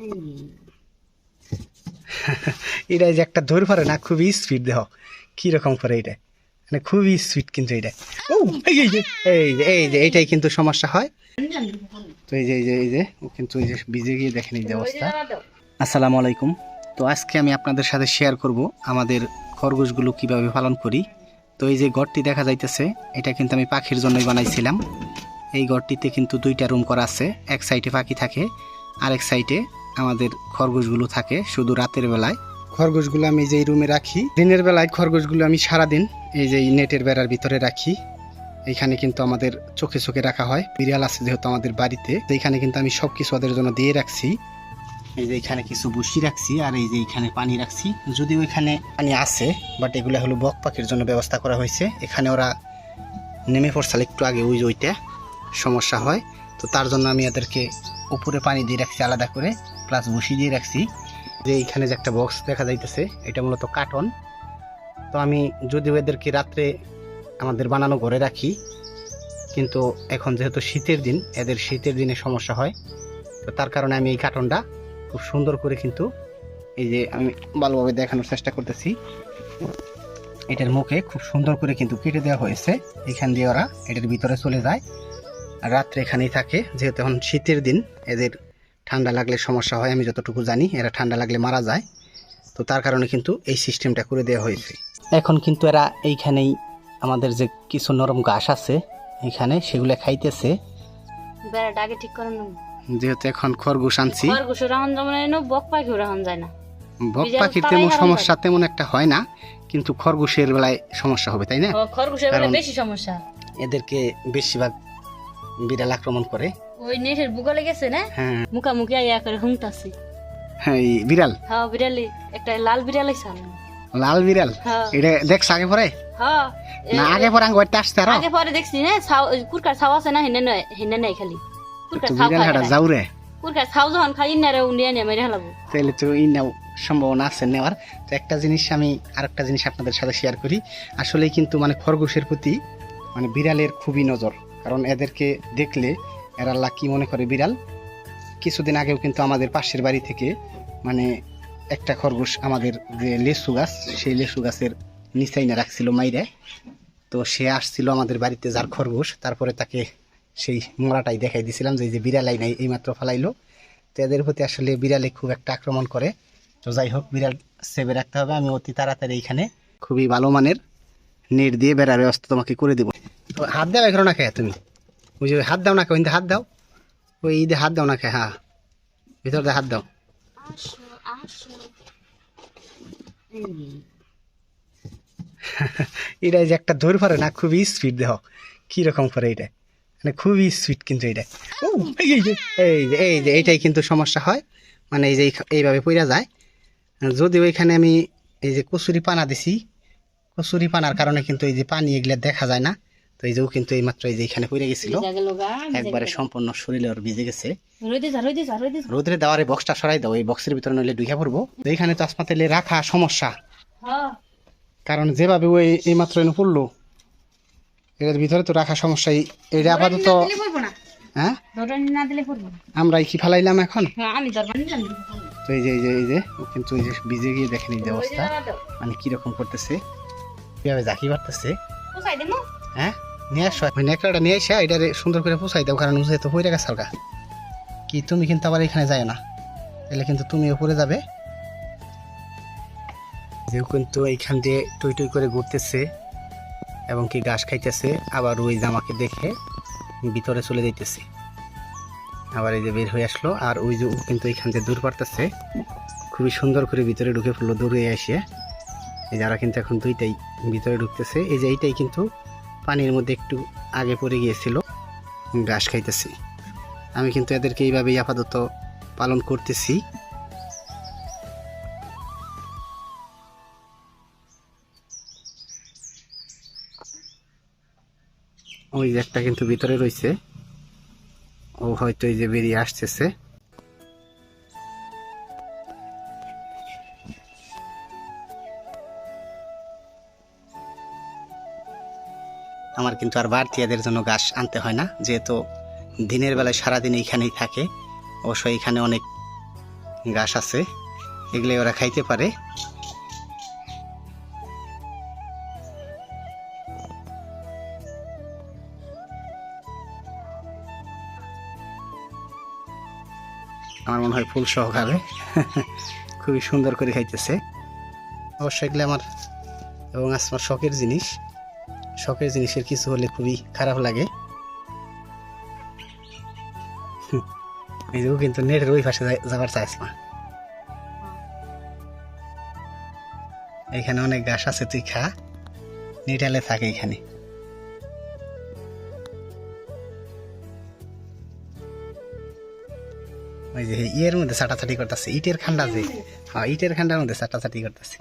এটা যে একটা দৌড় পারে না খুবই স্পিড দেহ। কীরকম করে এটা? মানে খুবই স্পিড কিন্তু এটা। ও এই যে, এই যে এই যে এইটাই কিন্তু সমস্যা হয়। তো এই যে এই যে এই যে ও কিন্তু এই যে ভিজে গিয়ে দেখেন এই যে অবস্থা। আসসালামু আলাইকুম। তো আজকে আমি আপনাদের সাথে শেয়ার করব আমাদের খরগোশগুলো কীভাবে পালন করি। তো এই যে ঘরটি দেখা যাইতেছে এটা কিন্তু আমি পাখির জন্যই বানাইছিলাম। এই ঘরটিতে কিন্তু দুইটা রুম করা আছে। এক সাইডে পাখি থাকে আরেক সাইডে আমাদের খরগোশগুলো থাকে শুধু রাতের বেলায়। খরগোশগুলো আমি যেই রুমে রাখি, দিনের বেলায় খরগোশগুলো আমি সারাদিন এই যে নেটের বেড়ার ভিতরে রাখি। এখানে কিন্তু আমাদের চোখে চোখে রাখা হয়। বিড়াল আছে যেহেতু আমাদের বাড়িতে, তো এখানে কিন্তু আমি সব কিছু ওদের জন্য দিয়ে রাখছি। এই যে এখানে কিছু বসি রাখছি আর এই যে এখানে পানি রাখছি। যদিও এখানে পানি আছে বাট এগুলো হলো বক পাখির জন্য ব্যবস্থা করা হয়েছে। এখানে ওরা নেমে পড়ছাল একটু আগে ওই ওইটা সমস্যা হয়। তো তার জন্য আমি এদেরকে উপরে পানি দিয়ে রাখছি আলাদা করে। প্লাস বসিয়ে দিয়ে রাখছি। যে এইখানে যে একটা বক্স দেখা যাইতেছে, এটা মূলত কার্টন তো আমি যদিও এদেরকে রাত্রে আমাদের বানানো ঘরে রাখি, কিন্তু এখন যেহেতু শীতের দিন, এদের শীতের দিনে সমস্যা হয়, তো তার কারণে আমি এই কার্টনটা খুব সুন্দর করে কিন্তু এই যে আমি ভালোভাবে দেখানোর চেষ্টা করতেছি। এটার মুখে খুব সুন্দর করে কিন্তু কেটে দেওয়া হয়েছে। এখান দিয়ে ওরা এটার ভিতরে চলে যায়। আর রাত্রে এখানেই থাকে, যেহেতু এখন শীতের দিন, এদের ঠান্ডা লাগলে সমস্যা হয় আমি যতটুকু জানি এরা ঠান্ডা লাগলে মারা যায়। তো তার কারণে কিন্তু এই সিস্টেমটা করে দেওয়া হয়েছে। এখন কিন্তু এরা এইখানেই আমাদের যে কিছু নরম ঘাস আছে এখানে সেগুলো খাইতেছে। বেড়াটা আগে ঠিক করে নেব। যেহেতু এখন খরগোশ আনছি। খরগোশ রাহন যেমন এনো বক পাখিও রাহন যায় না। বক পাখির তেমন সমস্যা তেমন একটা হয় না কিন্তু খরগোশের বেলায় সমস্যা হবে তাই না? খরগোশের বেলা কারণ- বেশি সমস্যা। এদেরকে বেশিরভাগ বিড়াল আক্রমণ করে। ওই নেটের বুগলে গেছে না? হ্যাঁ। মুখামুখি আইয়া করে হ্যাঁ বিড়াল? হ্যাঁ বিড়ালি একটা লাল বিড়ালি সাল লাল বিড়াল? হ্যাঁ। এটা দেখছ আগে পরে? হ্যাঁ। না আগে পরে আঙ্গ আসতে আরও আগে পরে দেখছি না কুরকার ছাও আছে না হেনে নয় হেনে নাই খালি। কুরকার ছাও বিড়াল হাটা খাই যাও রে কুরকার ছাও যখন খাই না রে নিয়ে মেরে হালাবো তাহলে তো এই নাও সম্ভাবনা আছে নেওয়ার। তো একটা জিনিস আমি আরেকটা জিনিস আপনাদের সাথে শেয়ার করি। আসলে কিন্তু মানে খরগোশের প্রতি মানে বিড়ালের খুবই নজর। কারণ এদেরকে দেখলে এরা আল্লাহ কি মনে করে বিড়াল। কিছুদিন আগেও কিন্তু আমাদের পাশের বাড়ি থেকে মানে একটা খরগোশ আমাদের যে লেসু গাছ, সেই লেসু গাছের নিচাই না রাখছিল মাইরে। তো সে আসছিল আমাদের বাড়িতে যার খরগোশ, তারপরে তাকে সেই মোড়াটাই দেখাই দিছিলাম যে যে বিড়ালাই নাই এইমাত্র ফালাইলো। তো এদের প্রতি আসলে বিড়ালে খুব একটা আক্রমণ করে। তো যাই হোক, বিড়াল সেভে রাখতে হবে। আমি অতি তাড়াতাড়ি এখানে খুবই ভালো মানের নেট দিয়ে বেড়ার ব্যবস্থা তোমাকে করে দেবো। তো হাত দাও এখানে না খেয়ে তুমি? ওই যে হাত দাও না খেয়ে হাত দাও। ওই ঈদে হাত দাও না খেয়ে হ্যাঁ। ভিতর দিয়ে হাত দাও। এটা যে একটা দৌড় পারে না, খুবই স্পিড দেহ। কীরকম করে এটা? মানে খুবই সুইট কিন্তু এটা। এই যে এই যে এই যে এইটাই কিন্তু সমস্যা হয়। মানে এই যে এই- এইভাবে পইরা যায়। যদিও ওইখানে আমি এই যে কচুরি পানা দিছি কচুরি পানার কারণে কিন্তু এই যে পানি এগুলা দেখা যায় না। তো এই যে ও কিন্তু এই মাত্র এই যে এখানে পড়ে গেছিল। একবারে সম্পূর্ণ শরীরে ওর ভিজে গেছে। যা যা যা। রোদরে দেওয়ার বক্সটা সরাই দাও এই বক্সের ভিতরে নইলে ডুইয়া পড়ব। তো এইখানে তো আসমাতেলে রাখা সমস্যা। হ্যাঁ। কারণ যেভাবে ওই এই মাত্র এনে পড়ল এর ভিতরে তো রাখা সমস্যা এই- এটা আপাতত হ্যাঁ? আমরা কি ফেলাইলাম এখন? হ্যাঁ তো এই যে এই যে এই যে ও কিন্তু এই যে ভিজে গিয়ে দেখেন এই যে অবস্থা। মানে কীরকম করতেছে কীভাবে মারতেছে। পোষাই হ্যাঁ? নিয়ে আসো, ওই নিয়ে আসা এটা সুন্দর করে পোষাই দাও, কারণ তো হয়ে গেছে হালকা কি, তুমি কিন্তু আবার এখানে যায় না। তাহলে কিন্তু তুমি উপরে যাবে। যে কিন্তু এইখান দিয়ে টই টই করে ঘুরতেছে এবং কি ঘাস খাইতেছে, আবার ওই জামাকে দেখে ভিতরে চলে যাইতেছে। আবার এই যে বের হয়ে আসলো, আর ওই যে কিন্তু এইখান দিয়ে দূর পারতেছে। খুবই সুন্দর করে ভিতরে ঢুকে পড়ল, দূরে এসে। এই যারা কিন্তু এখন দুইটাই ভিতরে ঢুকতেছে, এই যে এইটাই কিন্তু পানির মধ্যে একটু আগে পড়ে গিয়েছিল, ঘাস খাইতেছি। আমি কিন্তু এদেরকে এইভাবেই আপাতত পালন করতেছি। ওই একটা কিন্তু ভিতরে রয়েছে ও হয়তো এই যে বেরিয়ে আসতেছে। আমার কিন্তু আর বাড়তি এদের জন্য ঘাস আনতে হয় না, যেহেতু দিনের বেলায় সারাদিন এইখানেই থাকে। অবশ্য এখানে অনেক ঘাস আছে এগুলো ওরা খাইতে পারে। আমার মনে হয় ফুল সহকারে। খুবই সুন্দর করে খাইতেছে। অবশ্যই এগুলো আমার এবং আমার শখের জিনিস। শখের জিনিসের কিছু হলে খুবই খারাপ লাগে। হুম, এই যে ও কিন্তু নেটের ওই পাশে যাবার চাইছ না। এখানে অনেক গাছ আছে তুই খা। নেটালে থাকে এখানে। ওই যে ইয়ের মধ্যে চাটাচাটি করতেছে ইটের খান্ডা যে হ্যাঁ ইটের খান্ডার মধ্যে চাটাচাটি করতেছে।